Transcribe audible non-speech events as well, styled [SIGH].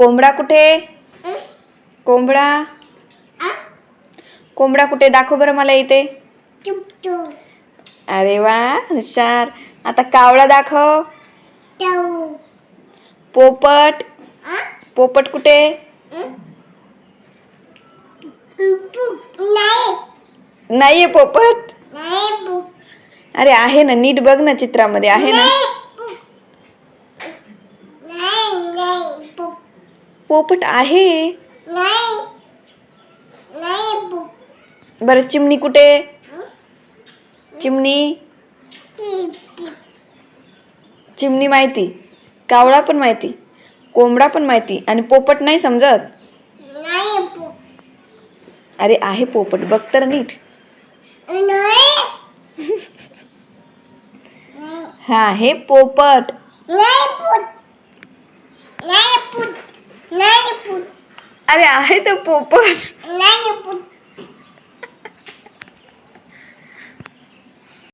कोंबडा कुठे? कोंबडा? कोंबडा कुठे? दाखव बरं मला इथे. अरे वा हुशार. आता कावळा दाखव. पोपट. पोपट कुठे? नाहीये पोपट. अरे आहे ना नीट बघ ना चित्रामध्ये आहे ना. पोपट आहे? बरं चिमणी कुठे? चिमणी? चिमणी माहिती. कावळा पण माहिती. कोंबडा पण माहिती. आणि पोपट नाही समजत? अरे आहे पोपट. बघ तर नीट. [LAUGHS] हा हे पोपट. अरे आहे तर पोपट. नाही